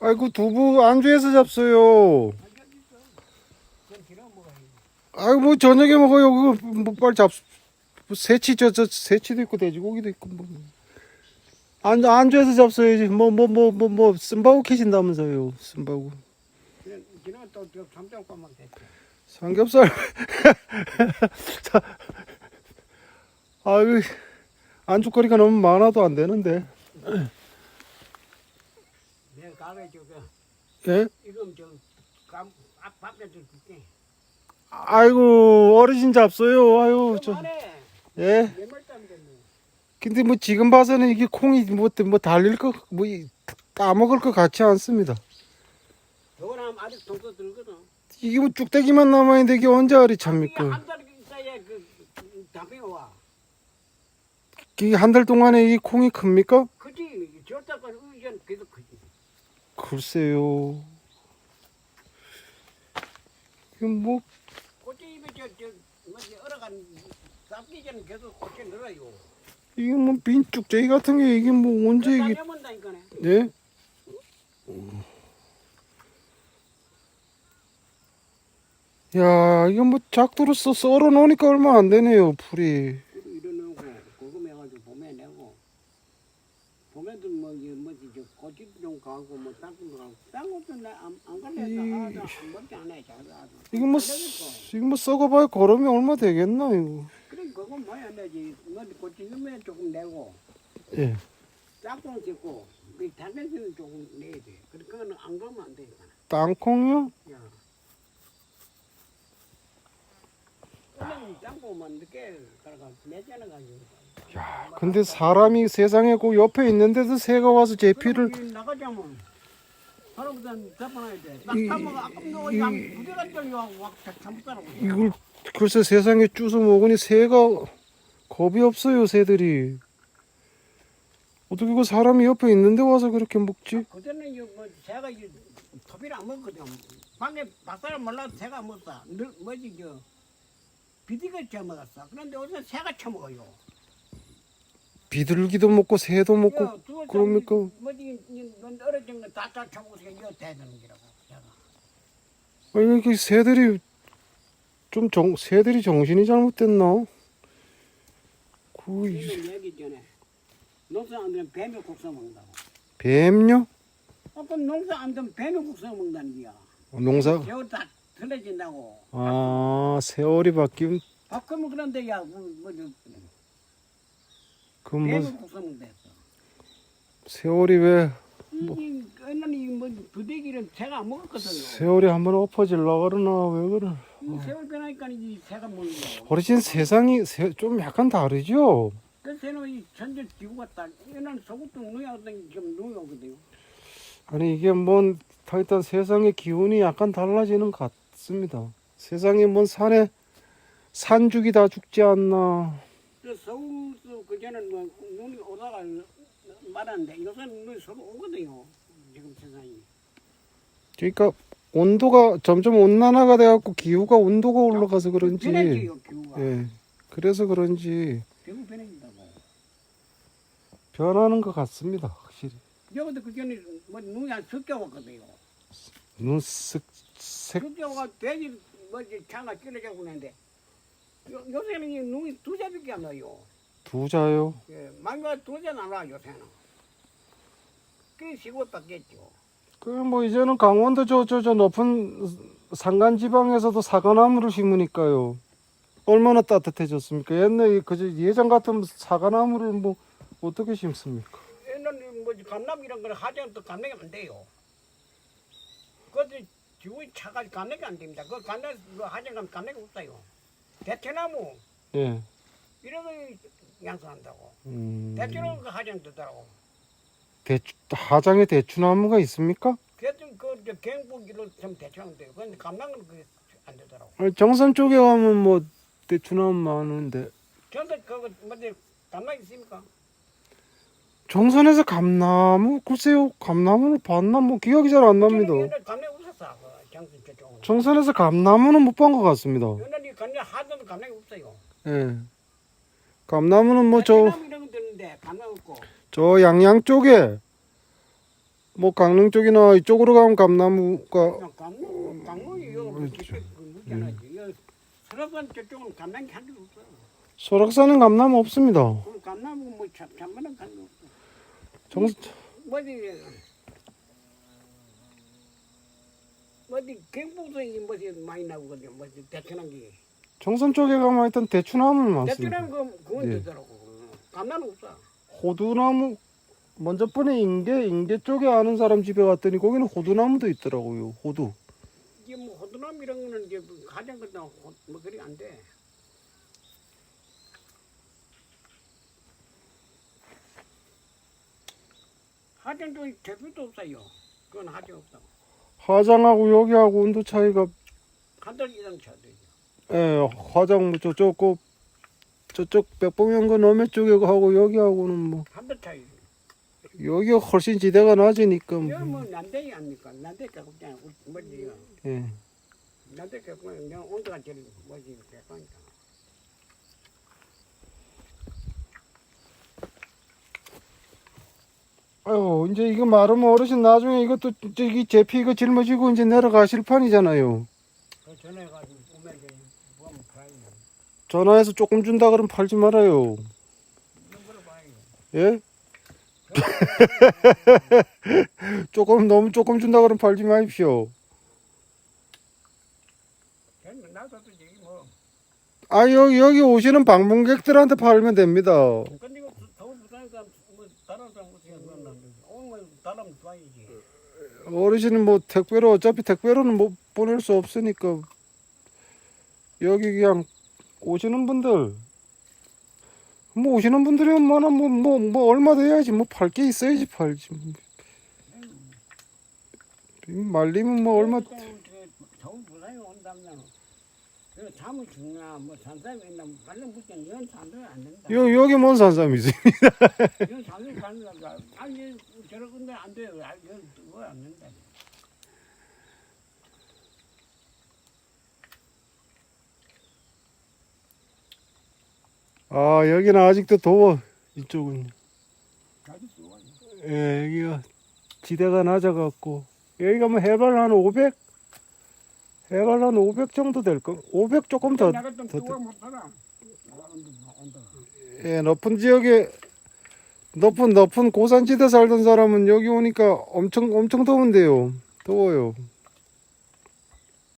아이고 두부 안주해서 잡어요. 아이고 뭐 저녁에 먹어요. 그거 뭐 빨리 잡. 뭐 새치 저저 새치도 있고 돼지고기도 있고 뭐. 안 안주해서 잡숴야지. 뭐 뭐 뭐 뭐 뭐 쓴바구 캐신다면서요. 쓴바구. 삼겹살. 자, 아유 안주거리가 너무 많아도 안 되는데. 내가 가게 저거 예? 이건 저감 밥에 좀 줄게. 아이고 어르신 잡숴요. 아유 저. 그만해. 예. 근데 뭐 지금 봐서는 이게 콩이 뭐, 뭐 달릴 거, 뭐 이- 따먹을 것 같지 않습니다. 저거 는 아직 동서 들거든. 이게 뭐 쭉대기만 남아 있는데 이게 언제 알이 찹니까? 한 달이 있어야 그 담배가 와. 이게 한 달 동안에 이 콩이 큽니까? 그지 저때까지 의견 계속 크지. 글쎄요. 이게 뭐, 꽃이 입에 저저 뭐지 얼어간 sap기 전에 계속 꽃이 늘어요. 이게 뭐빈 쭉대기 같은 게 이게 뭐 언제 이게, 다녀본다니까네. 예? 야, 이거 뭐 작두로 써, 썰어 놓으니까 얼마 안 되네요, 풀이. 이러놓고 그거 해가지고 봄에 내고 봄에도 뭐 이게 뭐지 저 꽃이 좀 가고 뭐 땅도 가고 땅 것도 내안안 갈래 이- 아주 먹지 않아 잘 아주 이거 뭐. 이거 뭐 썩어봐야 걸음이 얼마 되겠나, 이거. 그래 그거 뭐야 내지 뭐 꽃이 유면 조금 내고 예. 짝꿍 짓고 그 단내수는 조금 내야 돼 그래 그거는 안 가면 안 되니까 땅콩요? 야 오늘 짝꿍만 늦게 가가 내잖아 가지고 야, 근데 사람이 세상에 그 옆에 있는데도 새가 와서 제 피를 나가자면 사람보다 잡아놔야 돼. 이- 양와 잘못. 이걸 글쎄 세상에 주워 먹으니 새가 겁이 없어요 새들이 어떻게 그 사람이 옆에 있는데 와서 그렇게 먹지? 그전에 이뭐 새가 이 토비를 안 먹거든. 방에 박사를 몰라도 새가 안 먹어. 늘 뭐지 저 비디가 쳐먹었어. 그런데 어디서 새가 쳐먹어요. 비둘기도 먹고 새도 먹고 야, 그거 참 그럽니까? 뭐지 넌 어려진 이거 기라고. 새가. 아니 이게 새들이 좀 정, 새들이 정신이 잘못됐나? 그 이- 얘기 전에 농사 안 되면 뱀이 국수 먹는다고. 뱀요? 아까 농사 안 되면 뱀이 국수 먹는다는 거야. 어, 농사 겨우 다 틀어진다고. 아 세월이 바뀌면 바꾸면 그런데 야, 뭐, 뭐, 저, 그뭐 국수면 됐어. 세월이 왜 뭐. 이, 옛날에 뭐, 부대기를 새가 안 먹었거든요. 세월이 한번 엎어질라 그러나 왜 그래? 이 세월 변하니까 이 새가 먹는 거. 어르신 세상이 세- 좀 약간 다르죠? 그 새는 이 전절 지고 갔다. 옛날 소국동 누야던 지금 누야거든요. 아니 이게 뭔 하여튼 세상의 기운이 약간 달라지는 것 같습니다. 세상에 뭔 산에 산죽이 다 죽지 않나? 그 서울도 그전에는 뭐 눈이 오다가 말았는데 요새는 눈이 서로 오거든요. 지금 세상이. 그러니까 온도가 점점 온난화가 돼갖고 기후가 온도가 올라가서 그런지 변해져요, 기후가. 예 그래서 그런지 기후 변해진다고. 변하는 것 같습니다 확실히 여기도 그전에 뭐 눈이 한 적게 왔거든요. 눈 쓱 색 그때가 돼지 뭐지 차가 찔러자고 그러는데 요, 요새는 이 눈이 두 자밖에 안 와요. 두 자요 예, 만가 두자는 안 와, 요새는. 그게 시골 밖겠죠. 그 뭐 이제는 강원도 저 저 저 높은 산간 지방에서도 사과나무를 심으니까요. 얼마나 따뜻해졌습니까? 옛날에 그저 예전 같으면 사과나무를 뭐 어떻게 심습니까? 옛날에 감남 이런 거는 하자면 또 감내가 안 돼요. 그것도 지구의 차가 감내가 안 됩니다. 그 감내 그 하자 가면 감내가 없어요. 대추나무 예. 이런 거 양성한다고. 음, 대추나무 그 하장 뜨더라고. 대추 하장에 대추나무가 있습니까? 그래도 그저 경북으로 좀 대추나무 돼요. 근데 감남은 그게 안 되더라고. 아니, 정선 쪽에 가면 뭐 대추나무 많은데 전도 그거 뭐지 감남 있습니까? 정선에서 감나무 글쎄요 감나무를 봤나 뭐 기억이 잘 안 납니다. 옛날 감남 없었어. 그. 정선에서 감나무는 못 본 것 같습니다. 옛날 에 감남 하던 감남이 없어요. 예. 감나무는 뭐저 대추나무 이런 거 드는데 감남 없고. 저 양양 쪽에 뭐 강릉 쪽이나 이쪽으로 가면 감나무가 그냥 강릉 강릉이 요 무잖아지 요 설악산 저쪽은 감난 게한 개 없어 소락산은 감나무 없습니다. 그 감나무 뭐 참, 참만한 감나무 정, 뭐지? 뭐지? 경북성이 뭐지? 많이 나오거든 뭐지? 대천한 게 정선 쪽에 가면 하여튼 대추나무 대천한 많습니다. 거 그건 예. 되더라고 감나무 없어 호두나무 먼저 번에 인계 인계 쪽에 아는 사람 집에 갔더니 거기는 호두나무도 있더라고요. 호두. 이게 뭐 호두나무 이런 거는 이제 뭐 가장 그다 뭐 그리 안 돼. 하전 쪽에 대표도 없어요. 그건 하전 없어. 화장하고 여기하고 온도 차이가 한 달 이상 되죠. 예, 화장 뭐 저쪽 그 저쪽 백봉연구 너메 쪽에 하고 여기하고는 뭐 한달 차이. 여기가 훨씬 지대가 낮으니까 뭐. 이거 뭐 난대이 아닙니까? 난대 가깝잖아. 뭐지? 예. 난대 가깝고 그냥 온도가 제일 뭐지? 가까니까. 아유 이제 이거 마르면 어르신 나중에 이것도 저기 제피 이거 짊어지고 이제 내려가실 판이잖아요. 그 전화해가지고 오면 돼. 뭐하면 가요. 전화해서 조금 준다 그러면 팔지 말아요. 예? 조금 너무 조금 준다 그러면 팔지 마십시오. 뭐. 아 여기 여기 오시는 방문객들한테 팔면 됩니다. 뭐. 어르신은 뭐 택배로 어차피 택배로는 못 보낼 수 없으니까 여기 그냥 오시는 분들 뭐 오시는 분들이 뭐나 뭐 뭐 뭐 얼마 돼야지 뭐 팔 게 있어야지 팔지 말리면 뭐 얼마 서울 부산에 온다면 그 잠을 죽나 뭐 산삼이 있나 말로 묻자 이건 산삼이 안 된다. 여 여기 뭔 산삼이 있어요 이건 산삼이 가는가 아니 저런 건데 안 돼요. 아, 이건 뭐안 된다. 아 여기는 아직도 더워 이쪽은. 예 여기가 지대가 낮아갖고 여기가 뭐 해발 한 500? 해발 한 500 정도 될 거. 500 조금 더 더-. 예, 높은 지역에 높은 높은 고산지대 살던 사람은 여기 오니까 엄청 엄청 더운데요. 더워요.